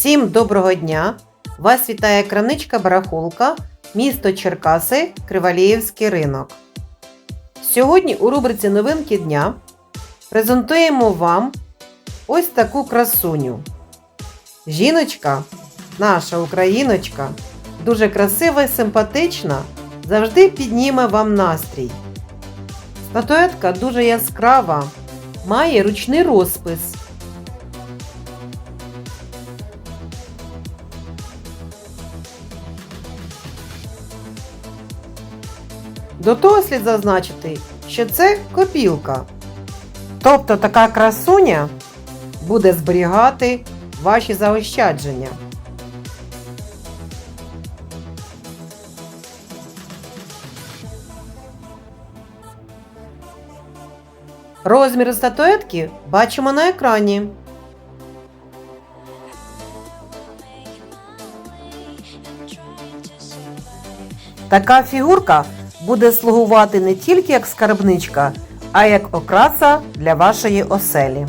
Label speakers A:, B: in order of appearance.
A: Всім доброго дня! Вас вітає краничка барахолка, місто Черкаси, Криваліївський ринок. Сьогодні у рубриці Новинки дня презентуємо вам ось таку красуню. Жіночка, наша україночка, дуже красива і симпатична, завжди підніме вам настрій. Статуетка дуже яскрава, має ручний розпис. До того слід зазначити, що це копілка. Тобто така красуня буде зберігати ваші заощадження. Розмір статуетки бачимо на екрані. Така фігурка буде слугувати не тільки як скарбничка, а як окраса для вашої оселі.